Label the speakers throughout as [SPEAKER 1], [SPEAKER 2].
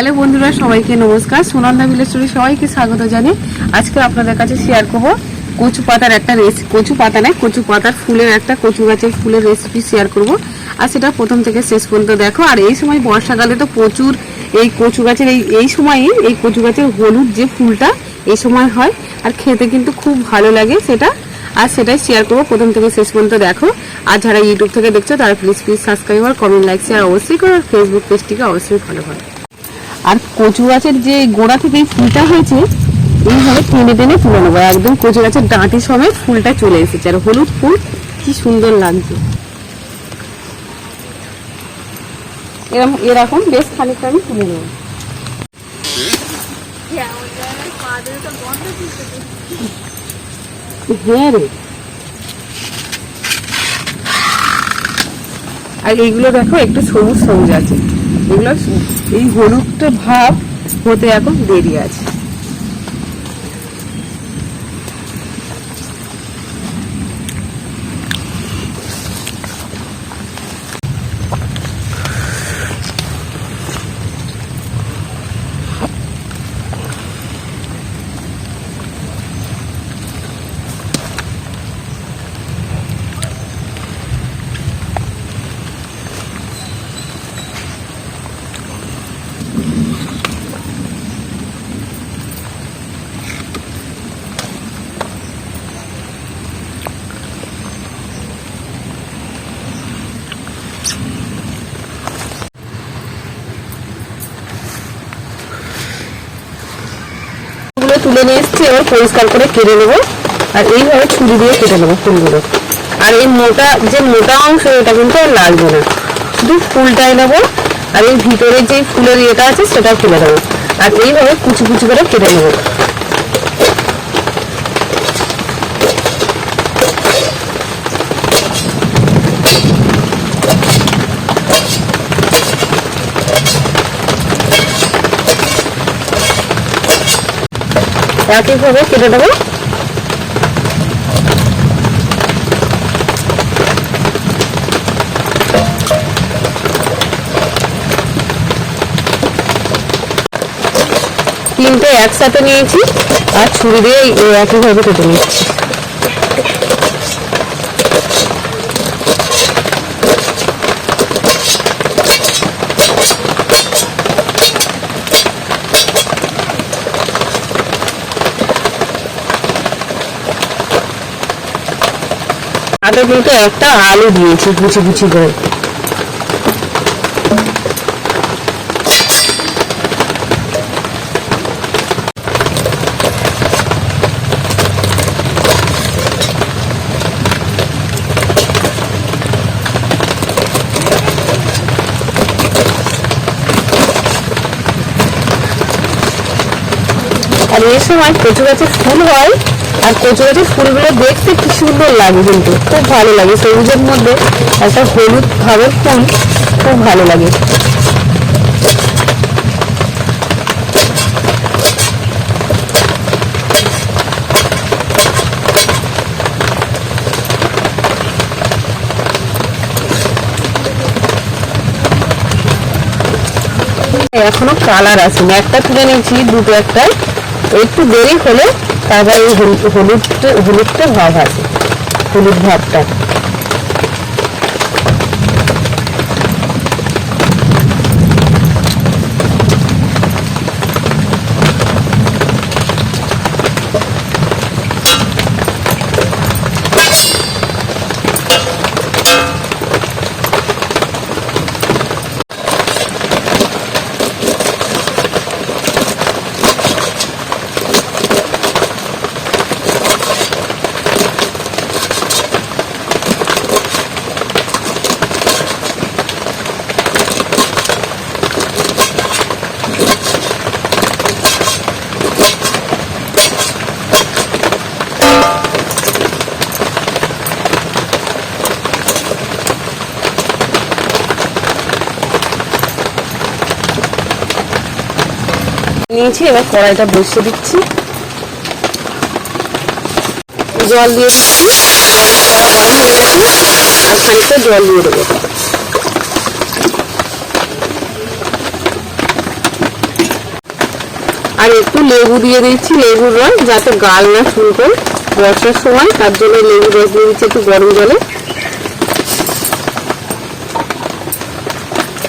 [SPEAKER 1] Hello বন্ধুরা, সবাইকে নমস্কার। সুনন্দা ভিলেশ্বরী সবাইকে স্বাগত জানি আজকে আপনাদের কাছে শেয়ার করব কচু পাতার একটা রেসিপি কচু পাতা নয়, কচু পাতার ফুলের একটা, কচু গাছের ফুলের রেসিপি শেয়ার করব। আর সেটা প্রথম থেকে শেষ পর্যন্ত দেখো। আর এই সময় বর্ষাকালে তো প্রচুর এই কচু গাছের এই এই সময়ই এই কচু গাছের হলুদ যে ফুলটা এই সময় হয়, আর খেতে কিন্তু খুব ভালো লাগে সেটা। আর সেটাই শেয়ার করব প্রথম থেকে শেষ পর্যন্ত দেখো। আর যারা ইউটিউব থেকে দেখছ, তারা প্লিজ প্লিজ সাবস্ক্রাইব আর কমেন্ট লাইক শেয়ার অবশ্যই করো। আর ফেসবুক পেজটিকে অবশ্যই ফলো করো। আর কচু গাছের যে গোড়া থেকে ফুলটা হয়েছে, এইভাবে টেনে টেনে তুলে নেব। একদম কচু গাছের ডাঁটি সমেত ফুলটা চলে এসেছে। আর হলুদ ফুল, কি সুন্দর লাগছে। এরকম এরকম বেশ খানিকটা আমি তুলে নেব। হ্যাঁ আর এইগুলো দেখো, একটু সবুজ সবুজ আছে। এগুলো এই হলুদটা ভাব হতে এখন দেরি আছে। তুলে নিয়ে এসছি, এবার পরিষ্কার করে কেটে নেব। আর এইভাবে ছুরি দিয়ে কেটে নেব ফুলগুলো। আর এই মোটা, যে মোটা অংশ, এটা কিন্তু আর লাগবে না। শুধু ফুলটাই নেব, আর এই ভিতরে যে ফুলের ইয়েটা আছে সেটা ফেলে দেবো আর এইভাবে কুচি কুচি করে কেটে নেব। একইভাবে কেটে দেবো। তিনটে একসাথে নিয়েছি আর ছুরি দিয়ে একইভাবে কেটে নিচ্ছি আগে কিন্তু একটা আলু দিয়েছি কুচি কুচি করে। আর এই সময় কচু গাছের ফুল হয়। আর কচু গাছের ফুলগুলো দেখতে কি সুন্দর লাগে কিন্তু। খুব ভালো লাগে সবুজের মধ্যে। একটা হলুদ ভাবের ফুল, খুব ভালো লাগে। এখনও কালার আছে একটা তুলে নিয়েছি, দুটো একটা একটু দেরি হলে তারপর এই হলুদ হলুদটা হলুদটা ভাব আছে হলুদ ভাবটা। নিয়েছি, এবার কড়াইটা বসিয়ে দিচ্ছি। জল দিয়ে আর খানিকটা জল দিয়ে দেবো। আর একটু লেবু দিয়ে দিচ্ছি, লেবুর রস, যাতে গাল না শুরু করে বর্ষার সময়। তার জন্য লেবুর রস দিয়ে দিচ্ছি একটু গরম জলে।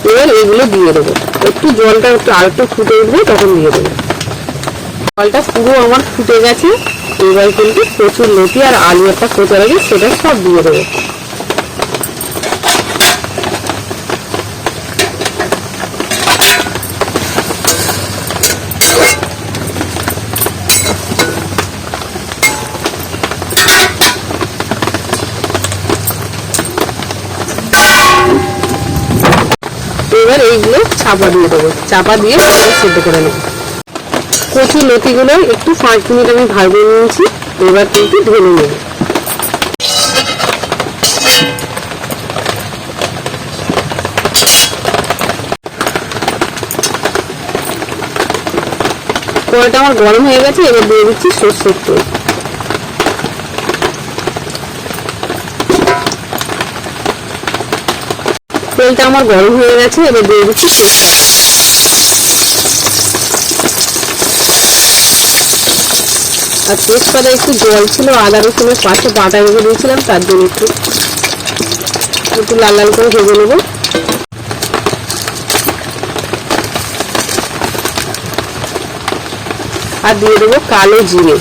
[SPEAKER 1] এবার এগুলো দিয়ে দেবো। একটু জলটা একটু আর একটু ফুটে উঠবে, তখন দিয়ে দেবো। জলটা পুরো আমার ফুটে গেছে। এবার কিন্তু প্রচুর লতি আর আলু একটা কোচা লাগে সেটা সব দিয়ে দেবো। এবার এইগুলো চাপা দিয়ে দেবো। চাপা দিয়ে সেদ্ধ করে নেব। কচু লতিগুলো একটু পাঁচ মিনিট আমি ভাজে নিয়েছি, এবার কিন্তু ঢেলে নেব। কড়াইটা আমার গরম হয়ে গেছে, এবার দিয়ে দিচ্ছি সর্ষের তেল। তেলটা আমার গরম হয়ে গেছে, এবার দিয়ে দিচ্ছি আর তেজপাতা একটু জল ছিল, আদা রসুনের পাশে বাটা রেখে দিয়েছিলাম, তার জন্য একটু একটু লাল লাল করে ভেজে নেব। আর দিয়ে দেবো কালো জিরে।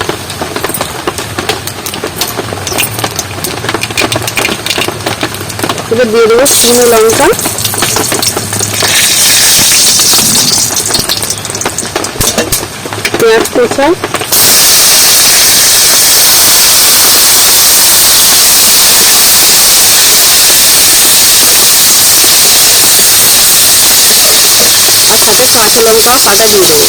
[SPEAKER 1] এবার দিয়ে দেবো শুকনো লঙ্কা পেঁয়াজ কোচা আর সাথে কাঁচা লঙ্কাও কাটা দিয়ে দেবো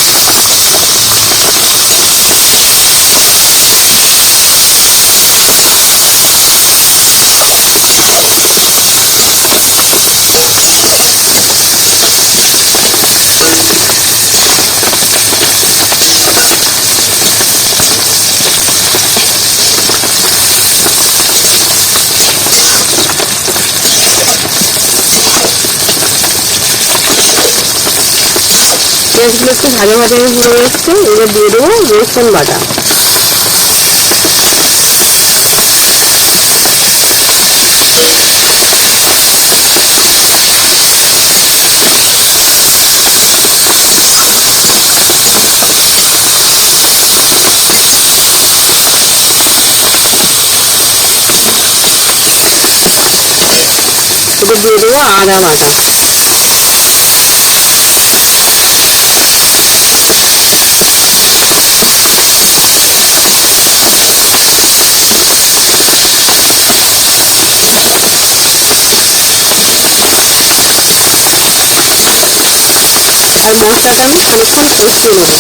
[SPEAKER 1] পেঁয়াজগুলো একটু ভাজা ভাজা হয়ে এসছে এবার দিয়ে দেবো রসুন বাটা এবার দিয়ে দেবো আদা বাটা আর মশলাটা আমি খানিকক্ষণ কষিয়ে নেব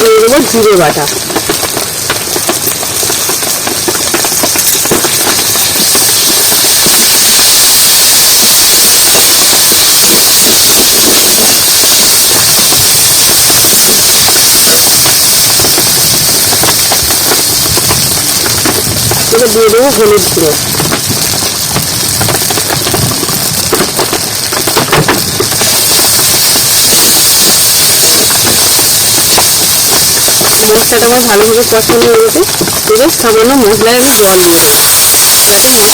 [SPEAKER 1] দিয়ে দেবো জিরে বাটা। দিয়ে দেবো হলুদ গুঁড়ো মশলাটা আমার ভালোভাবে কষানো হয়ে গেছে। এবার সামান্য মশলায় আমি জল দেবো। যাতে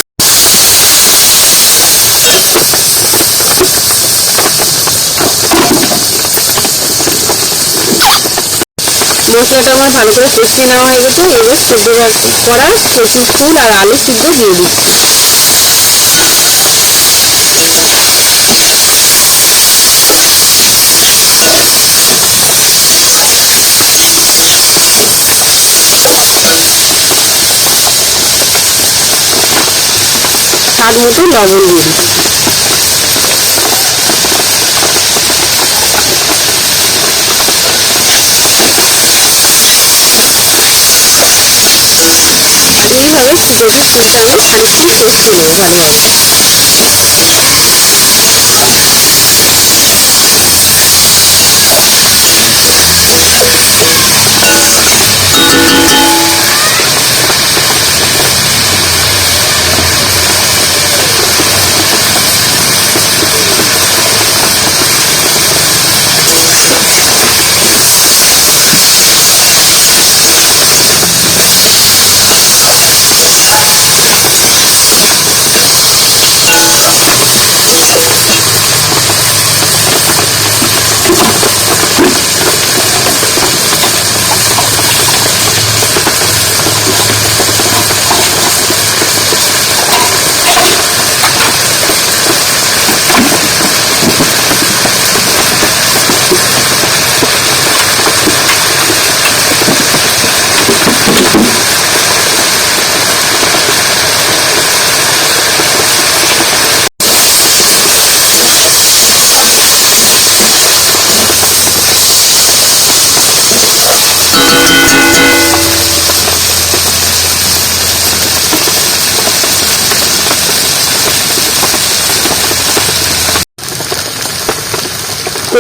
[SPEAKER 1] মশলাটা আমার ভালো করে কষিয়ে নেওয়া হয়ে গেছে। এবার সিদ্ধ করা কচুর ফুল আর আলু সিদ্ধ দিয়ে দিচ্ছি স্বাদ মতো লবণ দিয়ে দিচ্ছি এইভাবে ফুটবে ফুটেছে ফুলটা আমি খানিকক্ষণ কষিয়ে নেব ভালোভাবে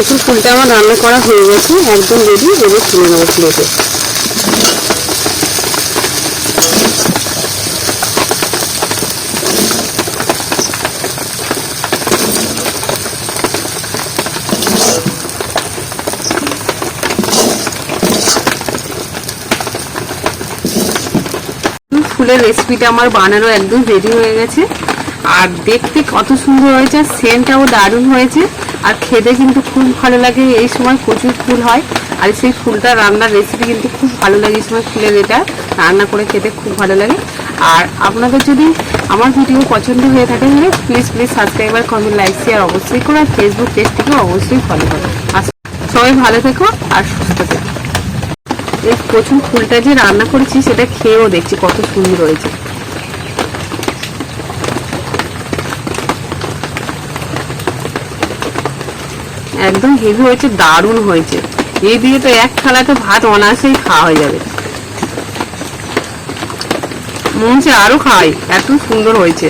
[SPEAKER 1] কচুর ফুলটা আমার রান্না করা হয়ে গেছে, একদম রেডি এবার তুলে নেব প্লেটে ফুলের রেসিপিটা আমার বানানো একদম রেডি হয়ে গেছে। আর দেখতে কত সুন্দর হয়েছে আর সেন্টটাও দারুণ হয়েছে। আর খেতে কিন্তু খুব ভালো লাগে, এই সময় প্রচুর ফুল হয়। আর সেই ফুলটা রান্নার রেসিপি কিন্তু খুব ভালো লাগে এই সময় ফুলের এটা। রান্না করে খেতে খুব ভালো লাগে। আর আপনাদের যদি আমার ভিডিও পছন্দ হয়ে থাকে, তাহলে please please subscriber comment like share অবশ্যই করো। আর ফেসবুক পেজটিকে অবশ্যই ফলো করো। আর সবাই ভালো থেকো আর সুস্থ থেকো। এই প্রচুর ফুলটা যে রান্না করেছি, সেটা খেয়েও দেখছি কত সুন্দর হয়েছে। একদম হেভি হয়েছে, দারুণ হয়েছে। এই দিয়ে তো এক থালা তো ভাত অনায়াসেই খাওয়া হয়ে যাবে। মনে হচ্ছে আরও খাই, এত সুন্দর হয়েছে।